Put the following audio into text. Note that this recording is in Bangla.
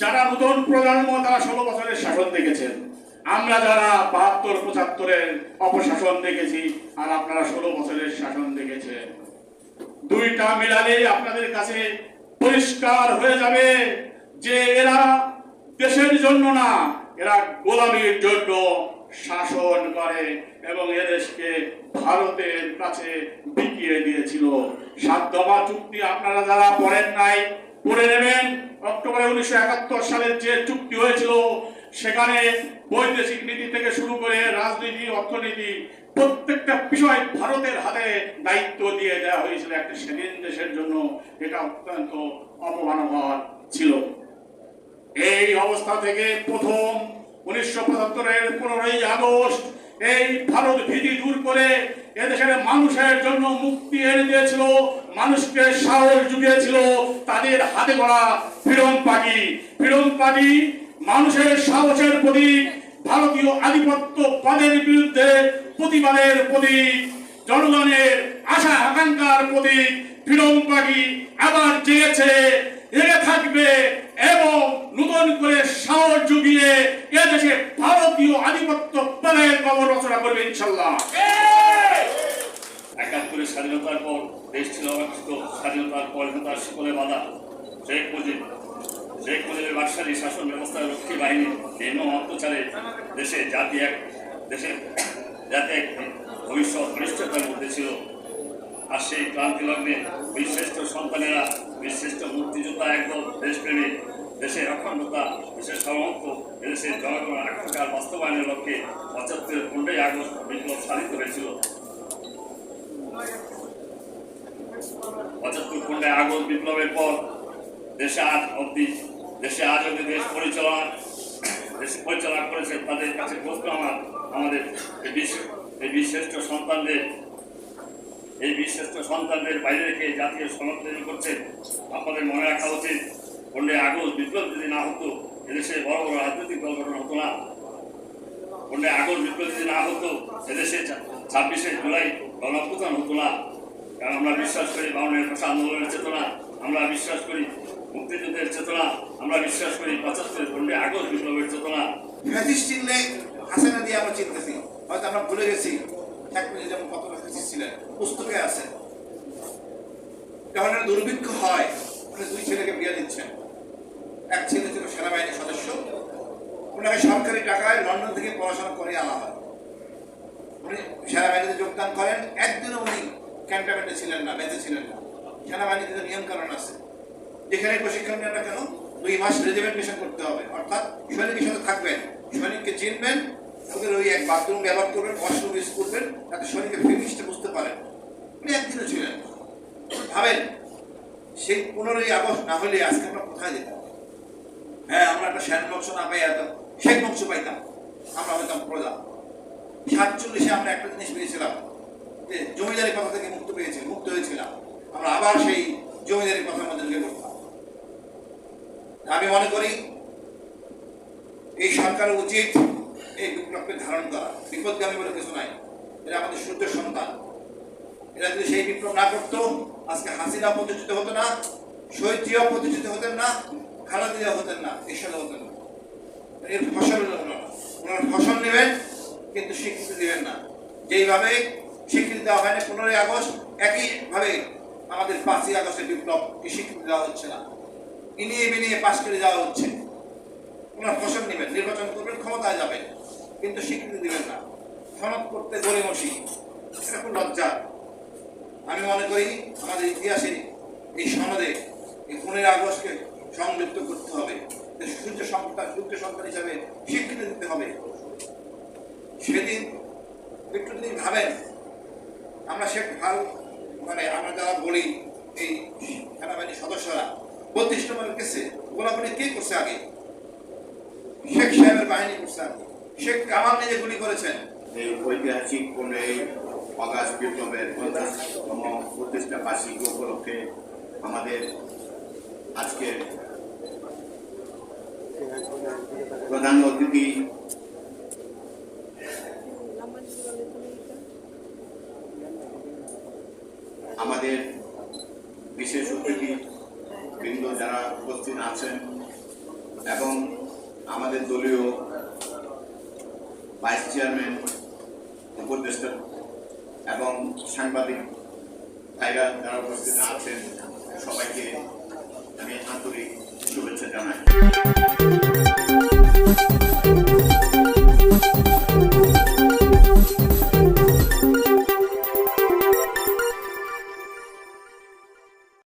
যারা নতুন প্রজন্ম তারা ষোলো বছরের শাসন দেখেছেন। আমরা যারা বাহাত্তর, পঁচাত্তরের অপশাসন দেখেছি, আর আপনারা ষোলো বছরের শাসন দেখেছেন। দুইটা মিলালে আপনাদের কাছে পরিষ্কার হয়ে যাবে যে এরা দেশের জন্য না, এরা গোলামীর জন্য শাসন করে এবং এদেশকে ভারতের কাছে বিকিয়ে দিয়েছিল। দফা চুক্তি আপনারা যারা পড়েন নাই, পড়ে নেবেন। অক্টোবরে উনিশশো একাত্তর সালের যে চুক্তি হয়েছিল, সেখানে বৈদেশিক নীতি থেকে শুরু করে রাজনীতি, অর্থনীতি, প্রত্যেকটা বিষয় ভারতের হাতে দায়িত্ব দিয়ে দেওয়া হয়েছিল একটা স্বাধীন দেশের জন্য এটা অত্যন্ত অপমানকর ছিল। এই অবস্থা থেকে প্রথম উনিশশো পঁচাত্তরের পনেরোই আগস্ট এই ভারত ভীতি দূর করে এদেশের মানুষের জন্য মুক্তি এনে দিয়েছিল মানুষকে সাহস জুগিয়েছিল তাদের হাতে করা ফ্রিডম পার্টি ফ্রিডম পার্টি মানুষের সাহসের প্রতীক ভারতীয় আধিপত্য পদের বিরুদ্ধে প্রতিবাদের প্রতীক জনগণের আশা আকাঙ্ক্ষার প্রতীক। ফ্রিডম পার্টি আবার জেগেছে জেগে থাকবে এবং নতুন করে সাহস জুগিয়ে এদেশে ভারতীয় আধিপত্য পদের কবর রচনা করবে ইনশাল্লাহ। একাত্তরের স্বাধীনতার পর দেশ ছিল অবাঞ্ছিত স্বাধীনতার পরিণতার শিকলে বাধা। শেখ মুজিব, শেখ মুজিবের বাকশালী শাসন ব্যবস্থার রক্ষী বাহিনী নিম্ন অত্যাচারে দেশে জাতি এক দেশের জাতি এক ভবিষ্যৎ অনিশ্চয়তার মধ্যে ছিল। আর সেই ক্রান্তি লগ্নে বীরশ্রেষ্ঠ সন্তানেরা, বীরশ্রেষ্ঠ মুক্তিযোদ্ধা একদল দেশপ্রেমী, দেশের অখণ্ডতা, দেশের সামর্থ্য, এদেশের জনগণের আকাঙ্ক্ষার বাস্তবায়নের লক্ষ্যে পঁচাত্তরের পনেরোই আগস্ট বিপ্লব সাধিত হয়েছিল। পঁচাত্তর আগস্ট বিপ্লবের পর দেশে আজ অব্দি দেশে আজ অব্দি দেশ পরিচালনা দেশ পরিচালনা করেছে তাদের কাছে প্রশ্ন আমার, আমাদের এই বিশ্রেষ্ঠ সন্তানদের, এই বিশ্রেষ্ঠ সন্তানদের বাইরে রেখে জাতীয় তৈরি করছে। আপনাদের মনে রাখা উচিত, পনেরোই আগস্ট বিপ্লব যদি না হতো, এদেশে বড় বড় রাজনৈতিক দল গঠন হতো না। পনেরোই আগস্ট বিপ্লব যদি না হতো, এদেশে ছাব্বিশে জুলাই গণঅভ্যুত্থান আমরা বিশ্বাস করি বাউনের ভাষা আন্দোলনের চেতনা, আমরা বিশ্বাস করি মুক্তিযুদ্ধের চেতনা, আমরা বিশ্বাস করি পঁচাত্তরের পনেরোই আগস্ট বিপ্লবের চেতনা। চিনলে দিয়ে আমরা চিনতেছি, হয়তো আমরা ভুলে গেছি। যেমন ফ্যাসিস্ট ছিলেন, পুস্তকে আছে। যখন দুর্ভিক্ষ হয় উনি দুই ছেলেকে বিয়ে দিচ্ছেন। এক ছেলে ছিল সেনাবাহিনীর সদস্য, ওনাকে সরকারি টাকায় লন্ডন থেকে পড়াশোনা করে আনা হয়। উনি সেনাবাহিনীতে যোগদান করেন। একদিনও উনি ক্যান্টনমেন্টে ছিলেন না, বেঁচে ছিলেন না। সেনাবাহিনীতে তো নিয়ম কারণ আছে। যেখানে প্রশিক্ষণ নেন না কেন? দুই মাস রেজিমেন্ট মিশন করতে হবে। অর্থাৎ সৈনিকের সাথে থাকবেন, সৈনিককে চিনবেন ওদের ওই এক বাথরুম ব্যবহার করবেন ওয়াশরুম ইউজ করবেন, যাতে সৈনিকের ফিনিশটা বুঝতে পারেন। উনি একদিনও ছিলেন ভাবেন, সেই পনেরোই আগস্ট না হলে আজকে আমরা কোথায় যেতাম? হ্যাঁ আমরা একটা শ্যান বংশ না পাই এত শেখ বংশ পাইতাম। আমরা হইতাম প্রজা। সাতচল্লিশে আমরা একটা জিনিস পেয়েছিলাম। জমিদারি কথা থেকে মুক্ত পেয়েছি, মুক্ত হয়েছিলাম। আমরা আবার সেই জমিদারি কথার মধ্যে ঢুকে পড়তাম আমি মনে করি, এই সরকারের উচিত এই বিপ্লবকে ধারণ করা। বিপদগামী বলে কিছু নাই। এরা আমাদের সূর্য সন্তান। এরা যদি সেই বিপ্লব না করতো, আজকে হাসিনা প্রতিষ্ঠিত হতো না শহীদ জিয়াও প্রতিষ্ঠিত হতেন না খালাদিয়া হতেন না এসব হতেন না। এর ফসল ওনারা ফসল নেবেন, কিন্তু স্বীকৃতি দেবেন না। যেইভাবে স্বীকৃতি দেওয়া হয়নি। পনেরোই আগস্ট একইভাবে আমাদের পাঁচই আগস্টের বিপ্লবকে স্বীকৃতি দেওয়া হচ্ছে না। ইনিয়ে বিনিয়ে পাশ করে দেওয়া হচ্ছে। ওনার ফসল নেবেন, নির্বাচন করবেন, ক্ষমতায় যাবেন, কিন্তু স্বীকৃতি দিবেন না। সনদ করতে গরিমসি এটা খুব লজ্জা। আমি মনে করি আমাদের ইতিহাসে এই সনদে এই পনেরোই আগস্টকে সংযুক্ত করতে হবে। সূর্য সন্তান সূর্য সন্তান হিসাবে স্বীকৃতি দিতে হবে। সেদিন একটু যদি ভাবেন আমরা সে ভালো মানে আমরা যারা বলি, এই সেনাবাহিনীর সদস্যরা, বত্রিশ নম্বরের কেসে গোলাগুলি কে করছে আগে? শেখ সাহেবের বাহিনী করছে আগে। শেখ কামাল নিজে গুলি করেছেন। এই ঐতিহাসিক অগাস্ট বিপ্লবের পঞ্চাশতম প্রতিষ্ঠা উপলক্ষে আমাদের আজকের প্রধান অতিথি বৃন্দ যারা উপস্থিত আছেন, এবং আমাদের দলীয় ভাইস চেয়ারম্যান উপদেষ্টা এবং সাংবাদিক ভাইরা যারা উপস্থিত আছেন, সবাইকে আমি আন্তরিক শুভেচ্ছা জানাই।